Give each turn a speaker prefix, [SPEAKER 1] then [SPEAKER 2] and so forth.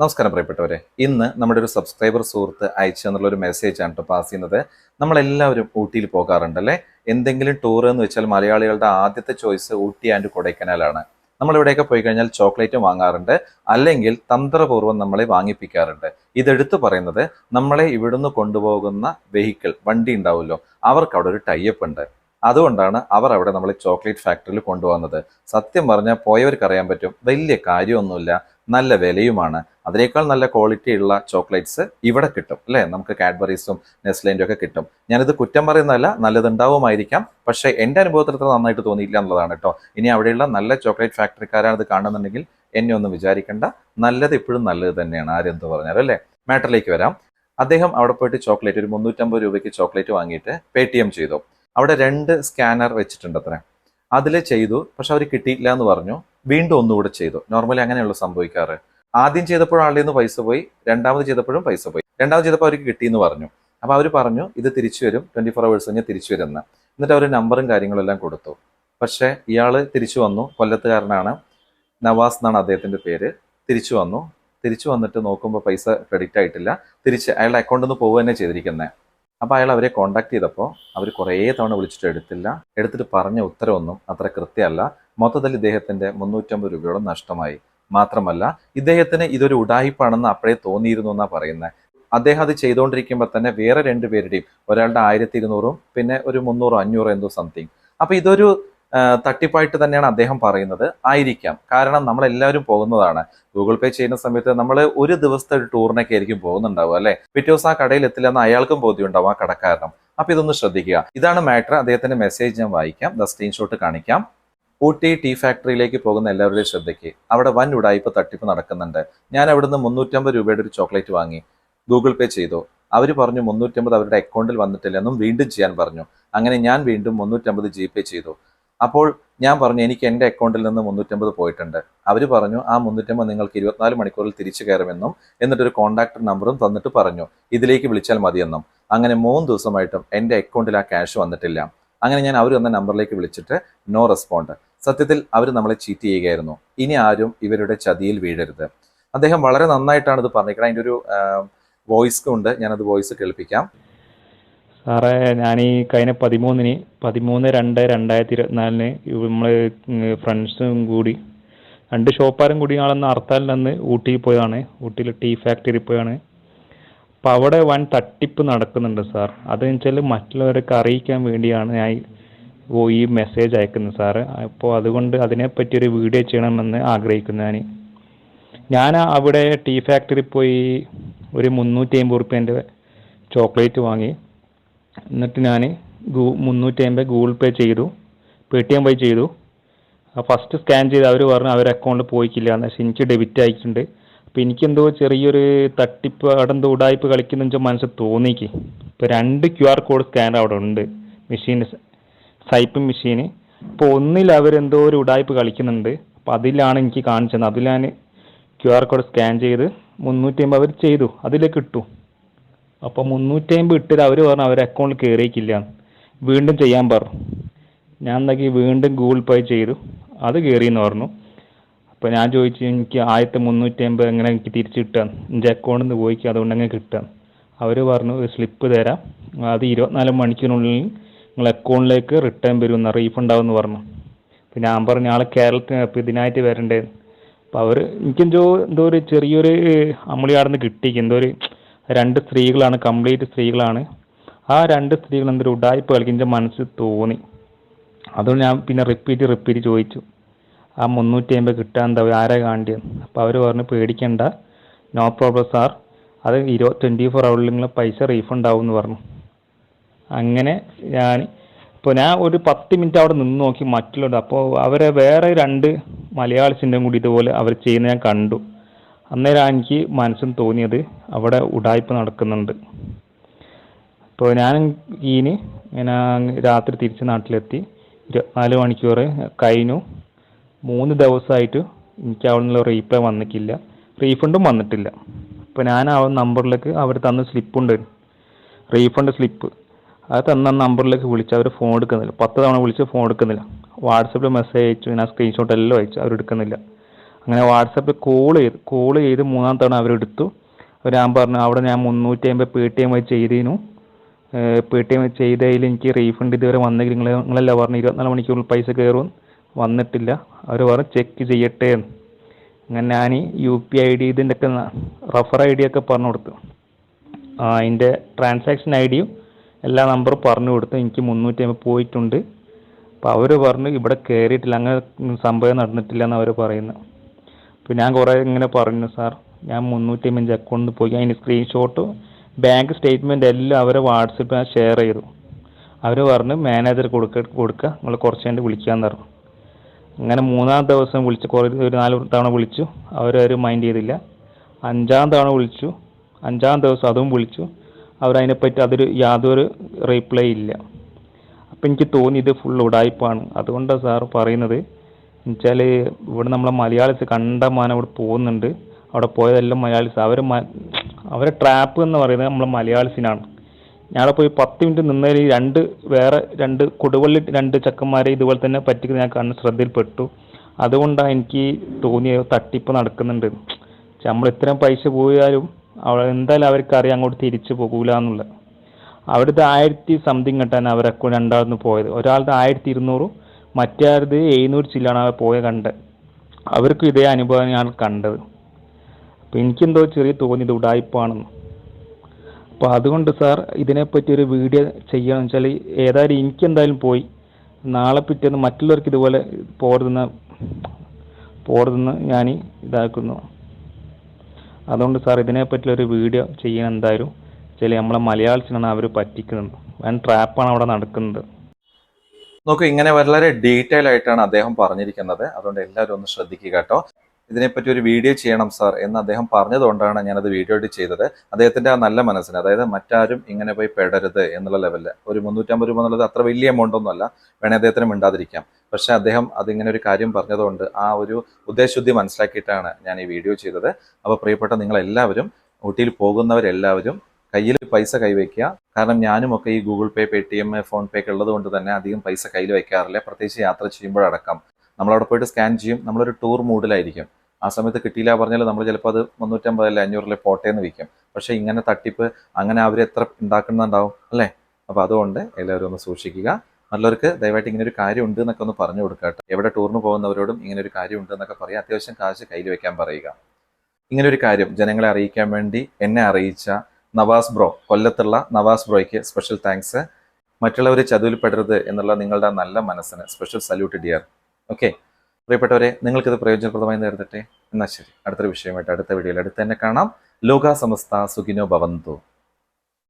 [SPEAKER 1] നമസ്കാരം പ്രിയപ്പെട്ടവരെ. ഇന്ന് നമ്മുടെ ഒരു സബ്സ്ക്രൈബർ സുഹൃത്ത് അയച്ചു എന്നുള്ള ഒരു മെസ്സേജ് ആണ് പാസ് ചെയ്യുന്നത്. നമ്മളെല്ലാവരും ഊട്ടിയിൽ പോകാറുണ്ടല്ലേ? എന്തെങ്കിലും ടൂർ എന്ന് വെച്ചാൽ മലയാളികളുടെ ആദ്യത്തെ ചോയ്സ് ഊട്ടി ആൻഡ് കൊടൈക്കനാലാണ് നമ്മൾ ഇവിടെയൊക്കെ പോയി കഴിഞ്ഞാൽ ചോക്ലേറ്റ് വാങ്ങാറുണ്ട്. അല്ലെങ്കിൽ തന്ത്രപൂർവം നമ്മളെ വാങ്ങിപ്പിക്കാറുണ്ട്. ഇതെടുത്തു പറയുന്നത് നമ്മളെ ഇവിടുന്ന് കൊണ്ടുപോകുന്ന വെഹിക്കിൾ വണ്ടി ഉണ്ടാവുമല്ലോ. അവർക്ക് അവിടെ ഒരു ടൈപ്പ് ഉണ്ട്. അതുകൊണ്ടാണ് അവർ അവിടെ നമ്മളെ ചോക്ലേറ്റ് ഫാക്ടറിയിൽ കൊണ്ടുവന്നത്. സത്യം പറഞ്ഞാൽ പോയവർക്ക് അറിയാൻ പറ്റും. വലിയ കാര്യമൊന്നുമില്ല. നല്ല വിലയുമാണ്. അതിനേക്കാൾ നല്ല ക്വാളിറ്റി ഉള്ള ചോക്ലേറ്റ്സ് ഇവിടെ കിട്ടും അല്ലേ? നമുക്ക് കാഡ്ബറീസും നെസ്ലേന്റെ ഒക്കെ കിട്ടും. ഞാനിത് കുറ്റം പറയുന്നതല്ല നല്ലതുണ്ടാവുമായിരിക്കാം. പക്ഷേ എന്റെ അനുഭവത്തിൽ അത്ര നന്നായിട്ട് തോന്നിയില്ല എന്നുള്ളതാണ് കേട്ടോ. ഇനി അവിടെയുള്ള നല്ല ചോക്ലേറ്റ് ഫാക്ടറിക്കാരാണ് ഇത് കാണുന്നുണ്ടെങ്കിൽ എന്നെ ഒന്നും വിചാരിക്കേണ്ട. നല്ലത് ഇപ്പോഴും നല്ലത് തന്നെയാണ് ആരെന്ത് പറഞ്ഞാലും അല്ലേ? മാറ്ററിലേക്ക് വരാം. അദ്ദേഹം അവിടെ പോയിട്ട് ചോക്ലേറ്റ് ഒരു മുന്നൂറ്റമ്പത് രൂപയ്ക്ക് ചോക്ലേറ്റ് വാങ്ങിയിട്ട് പേ ടി എം ചെയ്തു. അവിടെ രണ്ട് സ്കാനർ വെച്ചിട്ടുണ്ട് അത്ര. അതിൽ ചെയ്തു പക്ഷെ അവർ കിട്ടിയില്ല എന്ന് പറഞ്ഞു. വീണ്ടും ഒന്നുകൂടെ ചെയ്തു. നോർമലി അങ്ങനെയുള്ള സംഭവിക്കാറ്. ആദ്യം ചെയ്തപ്പോൾ ആളുടെ നിന്ന് പൈസ പോയി രണ്ടാമത് ചെയ്തപ്പോഴും പൈസ പോയി. രണ്ടാമത് ചെയ്തപ്പോൾ അവർക്ക് കിട്ടിയെന്ന് പറഞ്ഞു. അപ്പോൾ അവർ പറഞ്ഞു ഇത് തിരിച്ചു വരും ട്വന്റി ഫോർ അവേഴ്സ് കഴിഞ്ഞ് തിരിച്ചു വരുന്ന എന്നിട്ട് അവർ നമ്പറും കാര്യങ്ങളും എല്ലാം കൊടുത്തു. പക്ഷേ ഇയാൾ തിരിച്ചു വന്നു. കൊല്ലത്തുകാരനാണ് നവാസ് എന്നാണ് അദ്ദേഹത്തിന്റെ പേര്. തിരിച്ചു വന്നു. തിരിച്ചു വന്നിട്ട് നോക്കുമ്പോൾ പൈസ ക്രെഡിറ്റ് ആയിട്ടില്ല. തിരിച്ച് അയാളുടെ അക്കൗണ്ടിൽ നിന്ന് പോവുക തന്നെ ചെയ്തിരിക്കുന്നത് അപ്പോൾ അയാൾ അവരെ കോൺടാക്ട് ചെയ്തപ്പോൾ അവർ കുറേ തവണ വിളിച്ചിട്ട് എടുത്തില്ല. എടുത്തിട്ട് പറഞ്ഞ ഉത്തരവൊന്നും അത്ര കൃത്യമല്ല. മൊത്തത്തിൽ ഇദ്ദേഹത്തിന്റെ മുന്നൂറ്റമ്പത് രൂപയോളം നഷ്ടമായി. മാത്രമല്ല ഇദ്ദേഹത്തിന് ഇതൊരു ഉടായിപ്പാണെന്ന് അപ്പോഴേ തോന്നിയിരുന്നു എന്നാ പറയുന്നത് അദ്ദേഹം അത് ചെയ്തുകൊണ്ടിരിക്കുമ്പോൾ തന്നെ വേറെ രണ്ടുപേരുടെയും ഒരാളുടെ ആയിരത്തി ഇരുന്നൂറും പിന്നെ ഒരു മുന്നൂറോ അഞ്ഞൂറോ എന്തോ സംതിങ്. അപ്പൊ ഇതൊരു തട്ടിപ്പായിട്ട് തന്നെയാണ് അദ്ദേഹം പറയുന്നത്. ആയിരിക്കാം. കാരണം നമ്മൾ എല്ലാവരും പോകുന്നതാണ്. ഗൂഗിൾ പേ ചെയ്യുന്ന സമയത്ത് നമ്മൾ ഒരു ദിവസത്തെ ഒരു ടൂറിനൊക്കെ ആയിരിക്കും പോകുന്നുണ്ടാവുക അല്ലെ? പിറ്റേ ദിവസം ആ കടയിൽ എത്തില്ല എന്ന് അയാൾക്കും ബോധ്യമുണ്ടാവും ആ കടക്കാരനും. അപ്പൊ ഇതൊന്ന് ശ്രദ്ധിക്കുക. ഇതാണ് മാറ്റർ. അദ്ദേഹത്തിന്റെ മെസ്സേജ് ഞാൻ വായിക്കാം. ദ സ്ക്രീൻഷോട്ട് കാണിക്കാം. ഊട്ടി ടീ ഫാക്ടറിയിലേക്ക് പോകുന്ന എല്ലാവരുടെയും ശ്രദ്ധയ്ക്ക്. അവിടെ വൻ ഉടായ്പ തട്ടിപ്പ് നടക്കുന്നുണ്ട്. ഞാൻ അവിടുന്ന് മുന്നൂറ്റമ്പത് രൂപയുടെ ഒരു ചോക്ലേറ്റ് വാങ്ങി. ഗൂഗിൾ പേ ചെയ്തു. അവർ പറഞ്ഞു മുന്നൂറ്റമ്പത് അവരുടെ അക്കൗണ്ടിൽ വന്നിട്ടില്ല എന്നും വീണ്ടും ചെയ്യാൻ പറഞ്ഞു. അങ്ങനെ ഞാൻ വീണ്ടും മുന്നൂറ്റമ്പത് ജി പേ ചെയ്തു. അപ്പോൾ ഞാൻ പറഞ്ഞു എനിക്ക് എന്റെ അക്കൗണ്ടിൽ നിന്ന് മുന്നൂറ്റമ്പത് പോയിട്ടുണ്ട്. അവർ പറഞ്ഞു ആ മുന്നൂറ്റമ്പത് നിങ്ങൾക്ക് ഇരുപത്തിനാല് മണിക്കൂറിൽ തിരിച്ചു കയറുമെന്നും എന്നിട്ടൊരു കോൺടാക്ട് നമ്പറും തന്നിട്ട് പറഞ്ഞു ഇതിലേക്ക് വിളിച്ചാൽ മതിയെന്നും. അങ്ങനെ മൂന്ന് ദിവസമായിട്ടും എന്റെ അക്കൗണ്ടിൽ ആ ക്യാഷ് വന്നിട്ടില്ല. അങ്ങനെ ഞാൻ അവർ വന്ന നമ്പറിലേക്ക് വിളിച്ചിട്ട് നോ റെസ്പോണ്ട് സത്യത്തിൽ അവർ നമ്മളെ ചീറ്റ് ചെയ്യുകയായിരുന്നു. ഇനി ആരും ഇവരുടെ ചതിയിൽ വീഴരുത്. അദ്ദേഹം വളരെ നന്നായിട്ടാണ് ഇത് പറഞ്ഞിരിക്കുന്നത്. അതിന്റെ ഒരു വോയിസ് ഉണ്ട്. ഞാനത് വോയിസ് കേൾപ്പിക്കാം.
[SPEAKER 2] സാറേ ഞാൻ ഈ കഴിഞ്ഞ പതിമൂന്നിന് പതിമൂന്ന് രണ്ട് രണ്ടായിരത്തി ഇരുപത്തിനാലിന് നമ്മൾ ഫ്രണ്ട്സും കൂടി രണ്ട് ഷോപ്പാരും കൂടി ആളെന്ന് ഹർത്താലിൽ നിന്ന് ഊട്ടിയിൽ പോയതാണ്. ഊട്ടിയിൽ ടീ ഫാക്ടറിയിൽ പോയാണ്. അപ്പോൾ അവിടെ വൻ തട്ടിപ്പ് നടക്കുന്നുണ്ട് സാർ. അതെന്ന് വെച്ചാൽ മറ്റുള്ളവരൊക്കെ അറിയിക്കാൻ വേണ്ടിയാണ് ഞാൻ ഈ- മെസ്സേജ് അയക്കുന്നത് സാർ അപ്പോൾ അതുകൊണ്ട് അതിനെപ്പറ്റി ഒരു വീഡിയോ ചെയ്യണമെന്ന് ആഗ്രഹിക്കുന്നു ഞാൻ ഞാൻ അവിടെ ടീ ഫാക്ടറി പോയി ഒരു മുന്നൂറ്റി അമ്പത് റുപ്യേന്റെ ചോക്ലേറ്റ് വാങ്ങി. എന്നിട്ട് ഞാൻ ഗൂ മുന്നൂറ്റി അമ്പത് ഗൂഗിൾ പേ ചെയ്തു. പേ ടി എം പേ ചെയ്തു ഫസ്റ്റ് സ്കാൻ ചെയ്ത് അവർ പറഞ്ഞു അവരെ അക്കൗണ്ടിൽ പോയിക്കില്ല. എന്ന് പക്ഷേ എനിക്ക് ഡെബിറ്റ് ആയിട്ടുണ്ട് അപ്പോൾ എനിക്കെന്തോ ചെറിയൊരു തട്ടിപ്പ് അവിടെ എന്തോ ഉടായ്പ കളിക്കുന്ന മനസ്സിൽ തോന്നിക്ക്. ഇപ്പോൾ രണ്ട് ക്യു ആർ കോഡ് സ്കാനർ അവിടെ ഉണ്ട്. മെഷീൻ സൈപ്പ് മെഷീന് ഇപ്പൊ ഒന്നിൽ അവരെന്തോ ഒരു ഉടായ്പ കളിക്കുന്നുണ്ട്. അപ്പോൾ അതിലാണ് എനിക്ക് കാണിച്ചത്. അതിൽ ഞാൻ ക്യു ആർ കോഡ് സ്കാൻ ചെയ്ത് മുന്നൂറ്റി അമ്പത് അവർ ചെയ്തു. അതിലേക്ക് ഇട്ടു അപ്പോൾ മുന്നൂറ്റി അമ്പത് ഇട്ടിട്ട് അവർ പറഞ്ഞു അവരെ അക്കൗണ്ടിൽ കയറിയിക്കില്ല വീണ്ടും ചെയ്യാൻ പറഞ്ഞു. ഞാൻ എന്താക്കി വീണ്ടും ഗൂഗിൾ പേ ചെയ്തു. അത് കയറിയെന്ന് പറഞ്ഞു. അപ്പോൾ ഞാൻ ചോദിച്ചു എനിക്ക് ആയിരത്തി മുന്നൂറ്റി അമ്പത് എങ്ങനെ എനിക്ക് തിരിച്ചു കിട്ടാൻ എന്റെ അക്കൗണ്ടിൽ നിന്ന് പോയിക്ക് അതുകൊണ്ട് എങ്ങനെ കിട്ടാം അവർ പറഞ്ഞു ഒരു സ്ലിപ്പ് തരാം. അത് ഇരുപത്തിനാല് മണിക്കൂറിനുള്ളിൽ നിങ്ങൾ അക്കൗണ്ടിലേക്ക് റിട്ടേൺ വരുമെന്ന് റീഫണ്ട് ആവുമെന്ന് പറഞ്ഞു. അപ്പോൾ ഞാൻ പറഞ്ഞു ആളെ കേരളത്തിന് അപ്പോൾ ഇതിനായിട്ട് വരണ്ടേ? അപ്പോൾ അവർ എനിക്കെന്തോ എന്തോ ഒരു ചെറിയൊരു അമ്മളി അവിടെ നിന്ന് കിട്ടിക്ക് എന്തോ ഒരു രണ്ട് സ്ത്രീകളാണ് കംപ്ലീറ്റ് സ്ത്രീകളാണ്. ആ രണ്ട് സ്ത്രീകൾ എന്തൊരു ഉടായ്പ കളിക്കും എന്റെ മനസ്സിൽ തോന്നി. അതുകൊണ്ട് ഞാൻ പിന്നെ റിപ്പീറ്റ് റിപ്പീറ്റ് ചോദിച്ചു. ആ മുന്നൂറ്റി അമ്പത് കിട്ടാൻ എന്താ ആരാ കാണ്ടിയത് അപ്പോൾ അവർ പറഞ്ഞു പേടിക്കണ്ട നോ പ്രോബ്ലം സാർ അത് ഇരുപത് ട്വന്റി ഫോർ അവറിൽ നിങ്ങൾ പൈസ റീഫണ്ട് ആവും എന്ന് പറഞ്ഞു. അങ്ങനെ ഞാൻ ഇപ്പോൾ ഞാൻ ഒരു പത്ത് മിനിറ്റ് അവിടെ നിന്ന് നോക്കി മറ്റുള്ളത് അപ്പോൾ അവരെ വേറെ രണ്ട് മലയാളിസിന്റെയും കൂടി ഇതുപോലെ അവർ ചെയ്യുന്ന ഞാൻ കണ്ടു. അന്നേരം എനിക്ക് മനസ്സിൽ തോന്നിയത് അവിടെ ഉടായ്പ നടക്കുന്നുണ്ട്. അപ്പോൾ ഞാൻ ഇനി ഇങ്ങനെ രാത്രി തിരിച്ച് നാട്ടിലെത്തി ഇരുപത്തിനാല് മണിക്കൂർ കഴിഞ്ഞു. മൂന്ന് ദിവസമായിട്ട് എനിക്ക് അവിടെ നിന്നുള്ള റീപ്ലൈ വന്നിട്ടില്ല റീഫണ്ടും വന്നിട്ടില്ല. അപ്പോൾ ഞാൻ ആ നമ്പറിലേക്ക് അവർ തന്ന സ്ലിപ്പുണ്ട് റീഫണ്ട് സ്ലിപ്പ് അത് തന്ന നമ്പറിലേക്ക് വിളിച്ച് അവർ ഫോൺ എടുക്കുന്നില്ല. പത്ത് തവണ വിളിച്ച് ഫോൺ എടുക്കുന്നില്ല. വാട്സപ്പിൽ മെസ്സേജ് അയച്ചു. ഞാൻ സ്ക്രീൻഷോട്ട് എല്ലാം അയച്ചു. അവർ എടുക്കുന്നില്ല. അങ്ങനെ വാട്സപ്പിൽ കോൾ ചെയ്ത് കോൾ ചെയ്ത് മൂന്നാം തവണ അവരെടുത്തു അവർ ഞാൻ പറഞ്ഞു അവിടെ ഞാൻ മുന്നൂറ്റി അമ്പത് പേ ടി എം വഴി ചെയ്തിരുന്നു പേ ടി എം ചെയ്തതിൽ എനിക്ക് റീഫണ്ട് ഇതുവരെ വന്നെങ്കിൽ നിങ്ങൾ നിങ്ങളല്ല പറഞ്ഞു ഇരുപത്തിനാല് മണിക്കൂറിൽ പൈസ കയറും വന്നിട്ടില്ല. അവർ പറഞ്ഞു ചെക്ക് ചെയ്യട്ടെ എന്ന്. അങ്ങനെ ഞാൻ യു പി ഐ ഡി ഇതിന്റെ ഒക്കെ റഫർ ഐ ഡി ഒക്കെ പറഞ്ഞു കൊടുത്തു. അതിന്റെ ട്രാൻസാക്ഷൻ ഐ ഡിയും എല്ലാ നമ്പറും പറഞ്ഞു കൊടുത്തു. എനിക്ക് മുന്നൂറ്റി അമ്പത് പോയിട്ടുണ്ട്. അപ്പോൾ അവർ പറഞ്ഞു ഇവിടെ കയറിയിട്ടില്ല അങ്ങനെ സംഭവം നടന്നിട്ടില്ല എന്ന് അവർ പറയുന്നു. അപ്പോൾ ഞാൻ കുറേ ഇങ്ങനെ പറഞ്ഞു സാർ ഞാൻ മുന്നൂറ്റി അമ്പത് അക്കൗണ്ടിൽ പോയി. അതിന് സ്ക്രീൻഷോട്ട് ബാങ്ക് സ്റ്റേറ്റ്മെന്റ് എല്ലാം അവരെ വാട്സപ്പിൽ ഷെയർ ചെയ്തു. അവർ പറഞ്ഞു മാനേജർ കൊടുക്ക കൊടുക്കുക നിങ്ങൾ കുറച്ച് കഴിഞ്ഞ് വിളിക്കാമെന്ന് പറഞ്ഞു. അങ്ങനെ മൂന്നാം ദിവസം വിളിച്ചു. കുറേ ഒരു നാല് തവണ വിളിച്ചു. അവരൊരു മൈൻഡ് ചെയ്തില്ല. അഞ്ചാം തവണ വിളിച്ചു. അഞ്ചാം ദിവസം അതും വിളിച്ചു. അവരതിനെപ്പറ്റി അതൊരു യാതൊരു റീപ്ലൈ ഇല്ല. അപ്പം എനിക്ക് തോന്നി ഇത് ഫുൾ ഉടായ്പാണ്. അതുകൊണ്ടാണ് സാർ പറയുന്നത്. എന്നുവെച്ചാൽ ഇവിടെ നമ്മളെ മലയാളീസ് കണ്ടമാനം അവിടെ പോകുന്നുണ്ട്. അവിടെ പോയതെല്ലാം മലയാളീസ്. അവർ അവരെ ട്രാപ്പ് എന്ന് പറയുന്നത് നമ്മളെ മലയാളീസിനാണ്. ഞാൻ പോയി പത്ത് മിനിറ്റ് നിന്നതിൽ ഈ രണ്ട് വേറെ രണ്ട് കൊടുവള്ളി രണ്ട് ചക്കന്മാരെ ഇതുപോലെ തന്നെ പറ്റിക്കുന്ന ഞാൻ കണ്ണ് ശ്രദ്ധയിൽപ്പെട്ടു. അതുകൊണ്ടാണ് എനിക്ക് തോന്നിയ തട്ടിപ്പ് നടക്കുന്നുണ്ട്. നമ്മൾ ഇത്രയും പൈസ പോയാലും അവ എന്തായാലും അവർക്ക് അറിയാം അങ്ങോട്ട് തിരിച്ചു പോകൂല എന്നുള്ളത് അവിടുത്തെ ആയിരത്തി സംതിങ് കിട്ടാൻ അക്കൗണ്ട് രണ്ടാമത് പോയത്. ഒരാളുടെ ആയിരത്തി ഇരുന്നൂറും മറ്റേത് എഴുന്നൂറ് ചില്ലാണ് അവർ പോയ കണ്ടത് അവർക്കും ഇതേ അനുഭവം ഞാൻ കണ്ടത്. അപ്പം എനിക്കെന്തോ ചെറിയ തോന്നിയത് ഉടായ്പാണെന്ന് അപ്പോൾ അതുകൊണ്ട് സാർ ഇതിനെപ്പറ്റി ഒരു വീഡിയോ ചെയ്യണം വെച്ചാൽ ഏതായാലും എനിക്കെന്തായാലും പോയി. നാളെ പിറ്റേന്ന് മറ്റുള്ളവർക്ക് ഇതുപോലെ പോരുന്ന പോരുന്ന ഞാൻ ഇതാക്കുന്നു. അതുകൊണ്ട് സാർ ഇതിനെപ്പറ്റി ഒരു വീഡിയോ ചെയ്യണം എന്തായാലും. ചില നമ്മളെ മലയാളത്തിനാണ് അവർ പറ്റിക്കുന്നത്. വൻ ട്രാപ്പാണ് അവിടെ നടക്കുന്നത്.
[SPEAKER 1] നോക്കൂ ഇങ്ങനെ വളരെ ഡീറ്റെയിൽ ആയിട്ടാണ് അദ്ദേഹം പറഞ്ഞിരിക്കുന്നത്. അതുകൊണ്ട് എല്ലാവരും ഒന്ന് ശ്രദ്ധിക്കുക കേട്ടോ. ഇതിനെപ്പറ്റി ഒരു വീഡിയോ ചെയ്യണം സാർ എന്ന് അദ്ദേഹം പറഞ്ഞതുകൊണ്ടാണ് ഞാനത് വീഡിയോ ആയിട്ട് ചെയ്തത്. അദ്ദേഹത്തിന്റെ ആ നല്ല മനസ്സിന് അതായത് മറ്റാരും ഇങ്ങനെ പോയി പെടരുത് എന്നുള്ള ലെവലിൽ ഒരു മുന്നൂറ്റമ്പത് രൂപ എന്നുള്ളത് അത്ര വലിയ എമൗണ്ട് ഒന്നുമല്ല. വേണേ അദ്ദേഹത്തിന് മിണ്ടാതിരിക്കാം. പക്ഷെ അദ്ദേഹം അതിങ്ങനെ ഒരു കാര്യം പറഞ്ഞതുകൊണ്ട് ആ ഒരു ഉദ്ദേശശുദ്ധി മനസ്സിലാക്കിയിട്ടാണ് ഞാൻ ഈ വീഡിയോ ചെയ്തത്. അപ്പോൾ പ്രിയപ്പെട്ട നിങ്ങൾ എല്ലാവരും ഊട്ടിയിൽ പോകുന്നവരെല്ലാവരും കയ്യിൽ പൈസ കൈവയ്ക്കുക. കാരണം ഞാനും ഒക്കെ ഈ ഗൂഗിൾ പേ Paytm PhonePe ഒക്കെ ഉള്ളത് കൊണ്ട് തന്നെ അധികം പൈസ കയ്യിൽ വയ്ക്കാറില്ല. പ്രത്യേകിച്ച് യാത്ര ചെയ്യുമ്പോഴടക്കം. നമ്മളവിടെ പോയിട്ട് സ്കാൻ ചെയ്യും. നമ്മളൊരു ടൂർ മൂഡിലായിരിക്കും ആ സമയത്ത് കിട്ടിയില്ല പറഞ്ഞാൽ നമ്മൾ ചിലപ്പോൾ അത് മുന്നൂറ്റമ്പത് അല്ലെ അഞ്ഞൂറിലെ പോട്ടേന്ന് വിൽക്കും. പക്ഷേ ഇങ്ങനെ തട്ടിപ്പ് അങ്ങനെ അവർ എത്ര ഉണ്ടാക്കുന്നുണ്ടാവും അല്ലേ? അപ്പോൾ അതുകൊണ്ട് എല്ലാവരും ഒന്ന് സൂക്ഷിക്കുക. നല്ലവർക്ക് ദയവായിട്ട് ഇങ്ങനെ ഒരു കാര്യം ഉണ്ട് എന്നൊക്കെ ഒന്ന് പറഞ്ഞു കൊടുക്കുക എവിടെ ടൂറിന് പോകുന്നവരോടും ഇങ്ങനെ ഒരു കാര്യം ഉണ്ട് എന്നൊക്കെ പറയുക അത്യാവശ്യം കാശ് കയ്യിൽ വെക്കാൻ പറയുക. ഇങ്ങനെ ഒരു കാര്യം ജനങ്ങളെ അറിയിക്കാൻ വേണ്ടി എന്നെ അറിയിച്ച നവാസ് ബ്രോ കൊല്ലത്തുള്ള നവാസ് ബ്രോയ്ക്ക് സ്പെഷ്യൽ താങ്ക്സ് മറ്റുള്ളവർ ചതുവിൽപ്പെടരുത് എന്നുള്ള നിങ്ങളുടെ നല്ല മനസ്സിന് സ്പെഷ്യൽ സല്യൂട്ട് ഡിയർ ഓക്കെ പ്രിയപ്പെട്ടവരെ നിങ്ങൾക്കിത് പ്രയോജനപ്രദമായി നേരിടട്ടെ? എന്നാൽ ശരി. അടുത്തൊരു വിഷയമായിട്ട് അടുത്ത വീഡിയോയിൽ അടുത്ത് തന്നെ കാണാം. ലോക സമസ്ത സുഖിനോ ഭവന്തു.